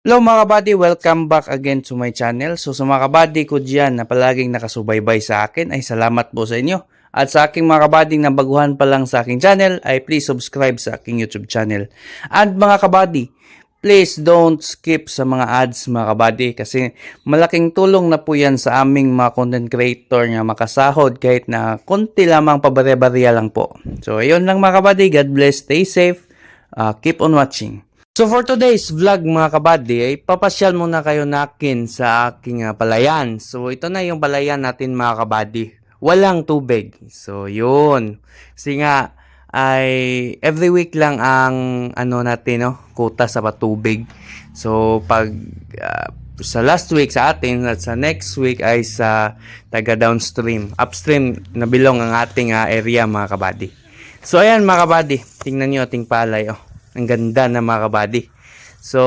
Hello mga kabady, welcome back again to my channel. So sa mga kabady ko dyan na palaging nakasubaybay sa akin ay salamat po sa inyo. At sa aking mga kabading na baguhan pa lang sa aking channel ay please subscribe sa aking YouTube channel. And mga kabady, please don't skip sa mga ads mga kabady kasi malaking tulong na po yan sa aming mga content creator na makasahod kahit na konti lamang pabare-barya lang po. So ayun lang mga kabady, God bless, stay safe, uh, keep on watching. So for today's vlog mga kabady, ay papasyal muna kayo nakin sa aking ah, palayan. So ito na yung palayan natin mga kabady. Walang tubig. So yun. Kasi nga ay every week lang ang ano natin no, quota sa patubig. So pag ah, sa last week sa atin at sa next week ay sa taga downstream, upstream na bilong ang ating ah, area mga kabady. So ayan mga kabady, tingnan niyo ating palay oh. Ang ganda na mga kabady. So,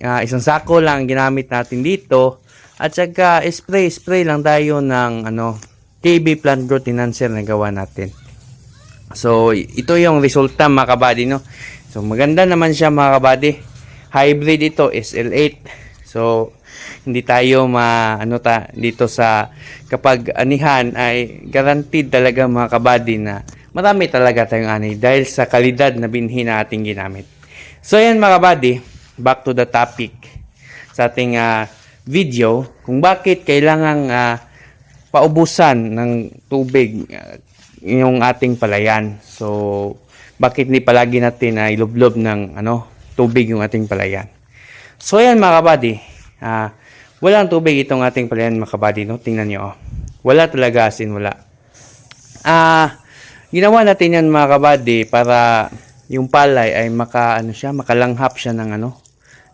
ah, isang sako lang ang ginamit natin dito. At saka spray, spray lang tayo ng ano, KB plant growth enhancer na gawa natin. So, ito yung resulta mga kabady, no? So, maganda naman siya mga kabady. Hybrid ito, SL8. So, hindi tayo ma, ano ta, dito sa, kapag anihan ay guaranteed talaga mga kabady na marami talaga tayong ani dahil sa kalidad na binhi na ating ginamit. So, ayan mga kabady, back to the topic sa ating ah, video kung bakit kailangang ah, paubusan ng tubig ah, yung ating palayan. So, bakit hindi palagi natin na ilublob ng ano, tubig yung ating palayan. So, ayan mga kabady. Ah, walang tubig itong ating palayan mga kabady. No? Tingnan nyo. Oh. Wala talaga as wala. Ah, ginawa natin yan mga kabady para yung palay ay maka, ano siya, makalanghap siya ng ano,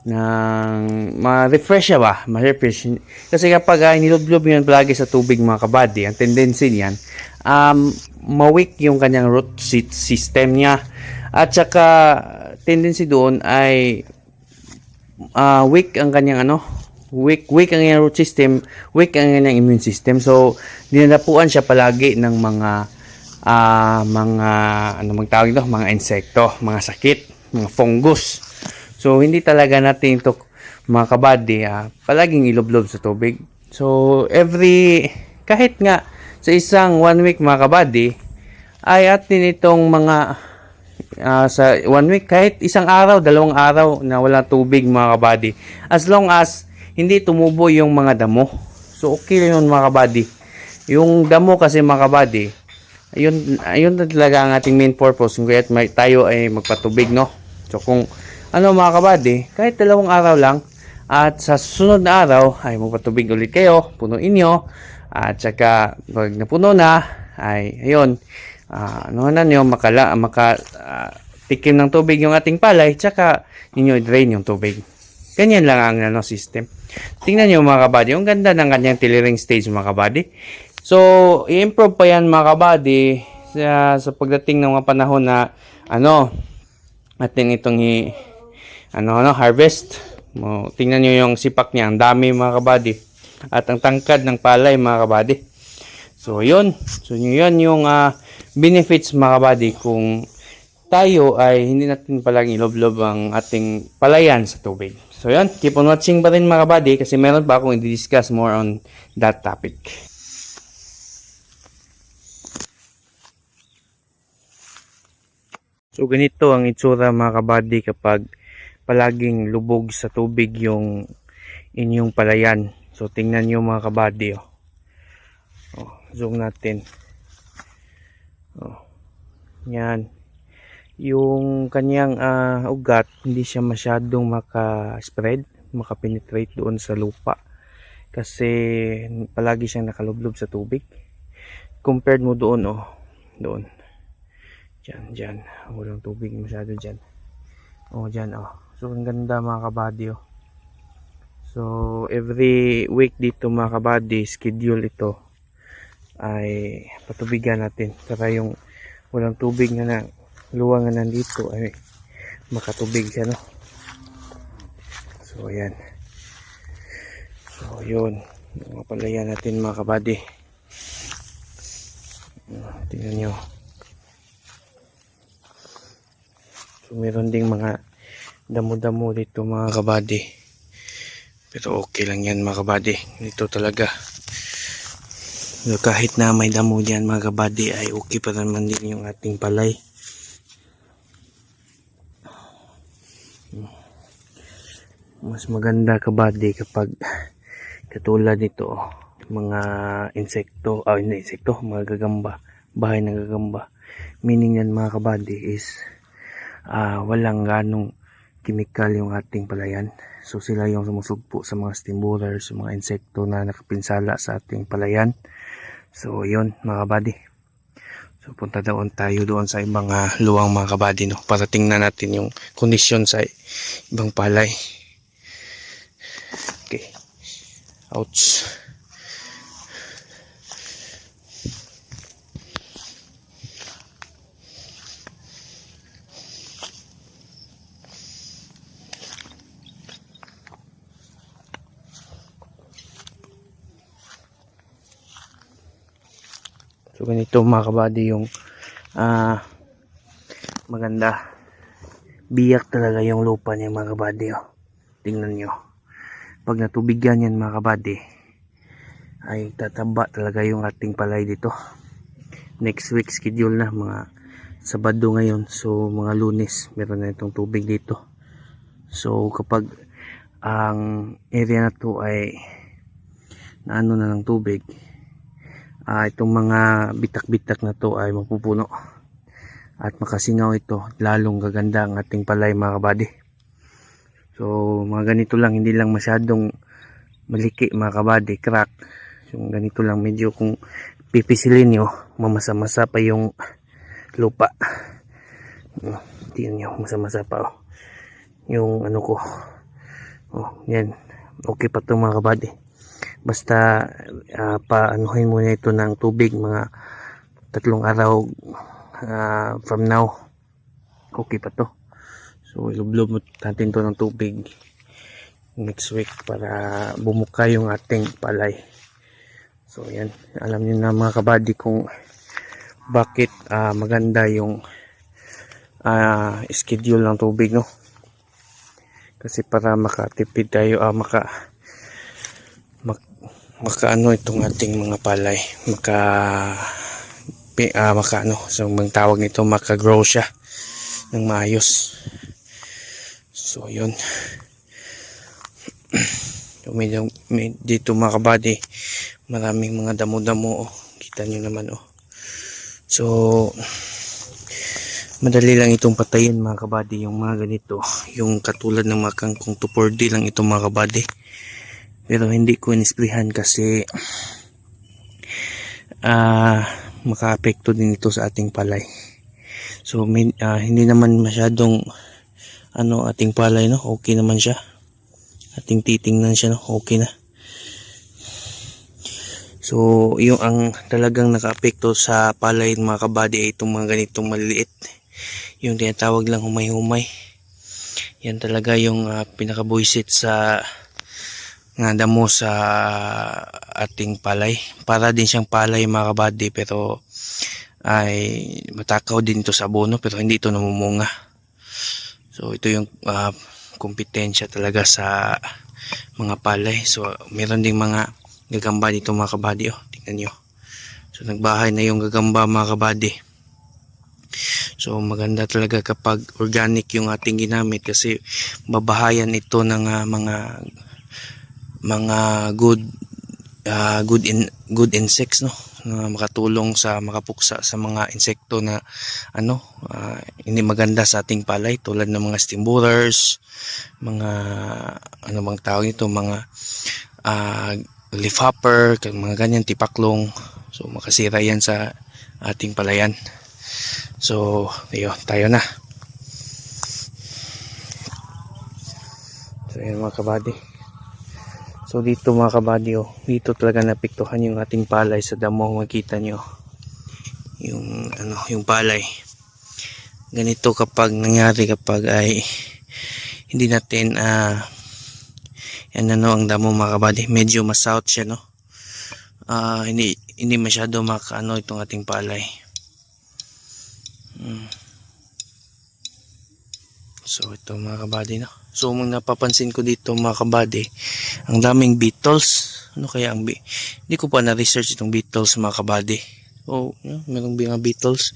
ng ma-refresh siya ba? Ma-refresh. Kasi kapag uh, nilublob yun palagi sa tubig mga kabady, ang tendency niyan, um, ma-weak yung kanyang root sy- system niya. At saka, tendency doon ay uh, weak ang kanyang ano, weak, weak ang kanyang root system, weak ang kanyang immune system. So, dinadapuan siya palagi ng mga ah mga ano mang tawag ito, mga insekto, mga sakit, mga fungus. So hindi talaga natin ito mga kabady ah, palaging iloblob sa tubig. So every kahit nga sa isang one week mga kabady ay atin itong mga ah, sa one week kahit isang araw, dalawang araw na wala tubig mga kabady. As long as hindi tumubo yung mga damo. So okay yun mga kabady. Yung damo kasi mga kabady, ayun ayun na talaga ang ating main purpose. Kung kaya't may, tayo ay magpatubig no? So kung ano mga kabady kahit dalawang araw lang at sa susunod na araw ay magpatubig ulit kayo punuin nyo at saka pag napuno na ay ayun ah, ano na nyo makala maka ah, tikim ng tubig yung ating palay tsaka ninyo i-drain yung tubig. Ganyan lang ang ano system. Tingnan nyo mga kabady yung ganda ng kanyang tillering stage mga kabady So, i-improve pa yan mga kabady sa, sa pagdating ng mga panahon na ano, atin itong i, ano, ano, harvest. Mo, tingnan nyo yung sipak niya. Ang dami mga kabady. At ang tangkad ng palay mga kabady. So, yun. So, yun yung ah, benefits mga kabady kung tayo ay hindi natin palaging iloblob ang ating palayan sa tubig. So, yun. Keep on watching pa rin mga kabady kasi meron pa akong i-discuss more on that topic. So ganito ang itsura mga kabady kapag palaging lubog sa tubig yung inyong palayan. So tingnan nyo mga kabady. Oh. Oh, zoom natin. Oh. Yan. Yung kanyang ah, ugat hindi siya masyadong maka-spread, maka-penetrate doon sa lupa. Kasi palagi siyang nakalublob sa tubig. Compared mo doon oh, doon. Diyan, diyan. Walang tubig masyado diyan. Oh, diyan oh. So ang ganda mga kabady oh. So every week dito mga kabady, schedule ito ay patubigan natin para yung walang tubig na na luwang na nandito ay makatubig siya no. So ayan. So yun. Palayan natin mga kabady. Tingnan nyo. So, meron ding mga damo-damo dito mga kabady. Pero okay lang yan mga kabady. Ito talaga. So, kahit na may damo diyan mga kabady ay okay pa naman din yung ating palay. Mas maganda kabady kapag katulad nito mga insekto, ah insekto, mga gagamba, bahay ng gagamba. Meaning yan mga kabady is ah walang ganong chemical yung ating palayan. So sila yung sumusugpo sa mga stimulars, sa mga insekto na nakapinsala sa ating palayan. So yun mga kabady. So punta doon tayo doon sa ibang ah, luwang mga kabady no para tingnan natin yung kondisyon sa ibang palay. Okay. Ouch. So ganito mga kabady yung ah maganda. Biyak talaga yung lupa niya mga kabady. Oh. Tingnan nyo. Pag natubigyan yan mga kabady ay tataba talaga yung ating palay dito. Next week schedule na mga Sabado ngayon. So mga lunes meron na itong tubig dito. So kapag ang area na to ay naano na ng tubig ah, itong mga bitak-bitak na to ay mapupuno at makasingaw ito. Lalong gaganda ang ating palay mga kabady. So mga ganito lang hindi lang masyadong maliki mga kabady crack. Yung ganito lang medyo kung pipisilin nyo mamasa-masa pa yung lupa. Oh, tingnan nyo masa-masa pa oh. yung ano ko. Oh, yan. Okay pa to mga kabady basta uh, paanuhin muna ito ng tubig mga tatlong araw ah, from now. Okay pa to. So ilublob natin to ng tubig next week para bumuka yung ating palay. So yan. Alam niyo na mga kabady kung bakit ah, maganda yung ah, schedule ng tubig no? Kasi para makatipid tayo ah, maka mak, makaano itong ating mga palay. Maka pi, ah, maka ano so ang tawag nito maka-grow siya ng maayos. So yun. So, medyo, may, dito mga kabady maraming mga damo-damo oh. kita nyo naman oh. So madali lang itong patayin mga kabady yung mga ganito. Yung katulad ng mga kangkong 240 lang itong mga kabady pero hindi ko inisprihan kasi ah makaapekto din ito sa ating palay. So min, ah, hindi naman masyadong ano ating palay no? Okay naman siya. Ating titingnan siya no? Okay na. So yung ang talagang nakaapekto sa palay mga kabady ay itong mga ganitong maliliit. Yung tinatawag lang humay-humay. Yan talaga yung uh, pinakabuisit sa nga damo sa ating palay. Para din siyang palay mga kabady pero ay matakaw din ito sa abono pero hindi ito namumunga. So ito yung ah, kompetensya talaga sa mga palay. So meron ding mga gagamba dito mga kabady oh. Tingnan nyo. So nagbahay na yung gagamba mga kabady So maganda talaga kapag organic yung ating ginamit kasi babahayan ito ng ah, mga mga good ah, good in good insects no? Na makatulong sa makapuksa sa mga insekto na ano ah, hindi maganda sa ating palay tulad ng mga stimulars mga ano bang tawag ito mga ah, leafhopper mga ganyan tipaklong. So makasira yan sa ating palayan. So ayun tayo na. So yun mga kabady So dito mga kabady oh, dito talaga napiktuhan yung ating palay sa damo makita nyo. Yung ano, yung palay. Ganito kapag nangyari kapag ay hindi natin ah yan ano ang damo mga kabady, medyo ma-south siya no. Ah hindi hindi masyado makaano itong ating palay. Hmm. So ito mga kabady no. So, mga napapansin ko dito mga kabady, ang daming beetles. Ano kaya ang bi... Hindi ko pa na-research itong beetles mga kabady. Oh, yeah, merong mga beetles.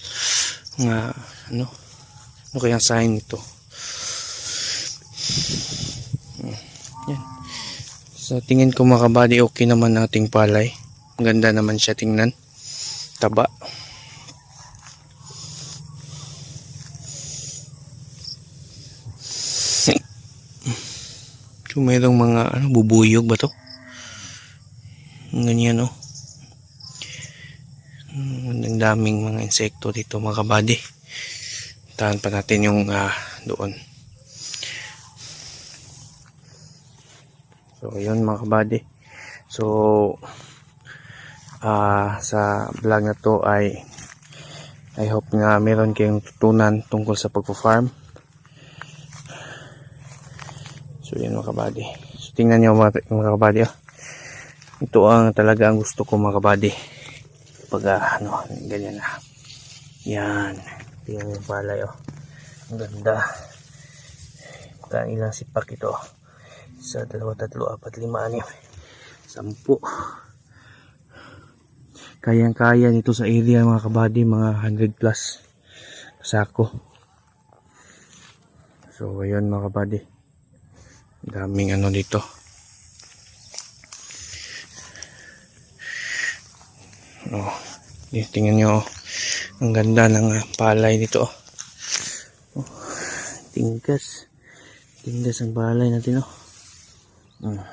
Nga, ano? Ano kaya ang sign nito? Yan. Sa tingin ko mga kabady, okay naman ang ating palay. Ang Ganda naman siya tingnan. Taba. So, mayroong mga ano, bubuyog ba to? Ganyan, no? Hmm, Ang daming mga insekto dito, mga kabady. Tahan pa natin yung ah, doon. So, yun mga kabady. So, ah sa vlog na to ay I hope nga meron kayong tutunan tungkol sa pagpo-farm. So yun mga kabady. So tingnan nyo mga, mga kabady. Oh. Ito ang talaga ang gusto ko mga kabady. Pag ah, ano, ganyan na. Yan. Tingnan yung palay oh. Ang ganda. Kaya ilang sipak ito. Isa, dalawa, tatlo, apat, lima, anim. Sampu. Kayang-kaya nito sa area mga kabady, mga 100 plus sako. So, ayun mga kabady. Daming ano dito. Oh, tingnan nyo. oh. Ang ganda ng ah, palay dito. Oh. Oh, tingkas. Tingkas ang palay natin. Oh. Hmm.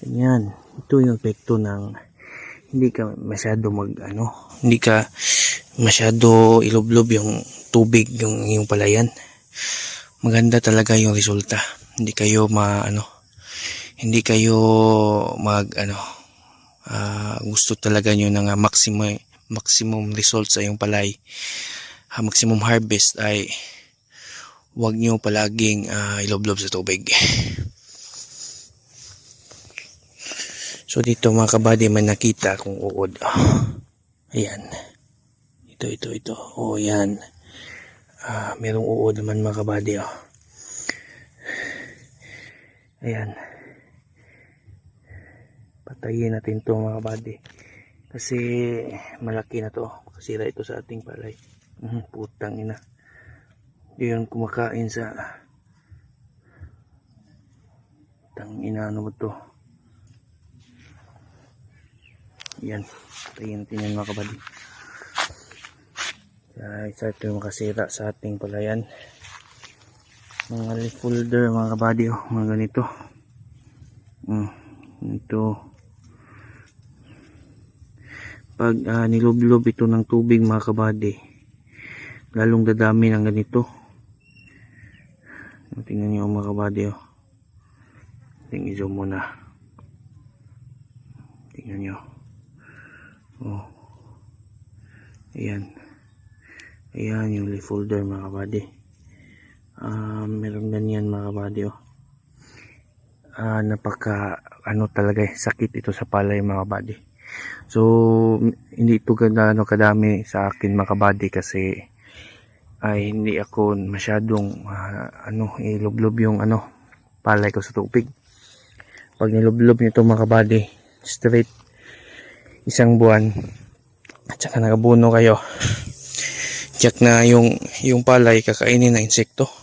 Ganyan. Ito yung epekto ng hindi ka masyado mag ano, hindi ka masyado iloblob yung tubig yung yung palayan. Maganda talaga yung resulta. Hindi kayo ma ano, hindi kayo mag ano, ah, gusto talaga nyo ng ah, maximum maximum results sa yung palay. Ah, maximum harvest ay wag nyo palaging ah, iloblob sa tubig. So dito mga kabady may nakita akong uod. Ayan. Ito, ito, ito. Oh, yan. Ah, merong uod naman mga kabady. Oh. Ayan. Patayin natin to mga kabady. Kasi malaki na to. Kasira ito sa ating palay. Mhm, putang ina. Yun kumakain sa tang ina ano ba to? Yan. Tingnan natin yan mga kabady. Isa ito makasira sa ating palayan. Mga leaf folder mga kabady. Oh, mga ganito. Mm, ito. Pag ah, niloblob ito ng tubig mga kabady. Lalong dadami ng ganito. Tingnan nyo mga kabady. Oh. Tingnan nyo muna. Tingnan nyo. Oh. Ayan. Ayan yung leaf folder mga kabady. Ah, meron ganyan mga kabady oh. Ah, napaka ano talaga eh, sakit ito sa palay mga kabady. So, hindi ito gaano kadami sa akin mga kabady kasi ay hindi ako masyadong ah, ano iloblob yung ano palay ko sa tubig. Pag niloblob nito mga kabady, straight isang buwan at saka nagabuno kayo tiyak na yung yung palay kakainin ng insekto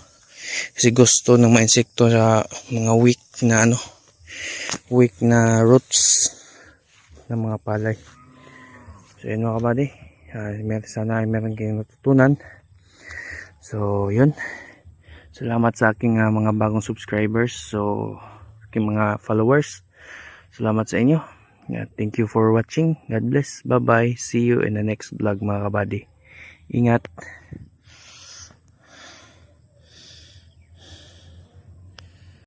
kasi gusto ng mga insekto sa mga weak na ano weak na roots ng mga palay so yun mga kabady uh, sana ay meron kayong natutunan so yun salamat sa aking ah, mga bagong subscribers so aking mga followers salamat sa inyo Yeah, thank you for watching. God bless. Bye-bye. See you in the next vlog mga kabady. Ingat.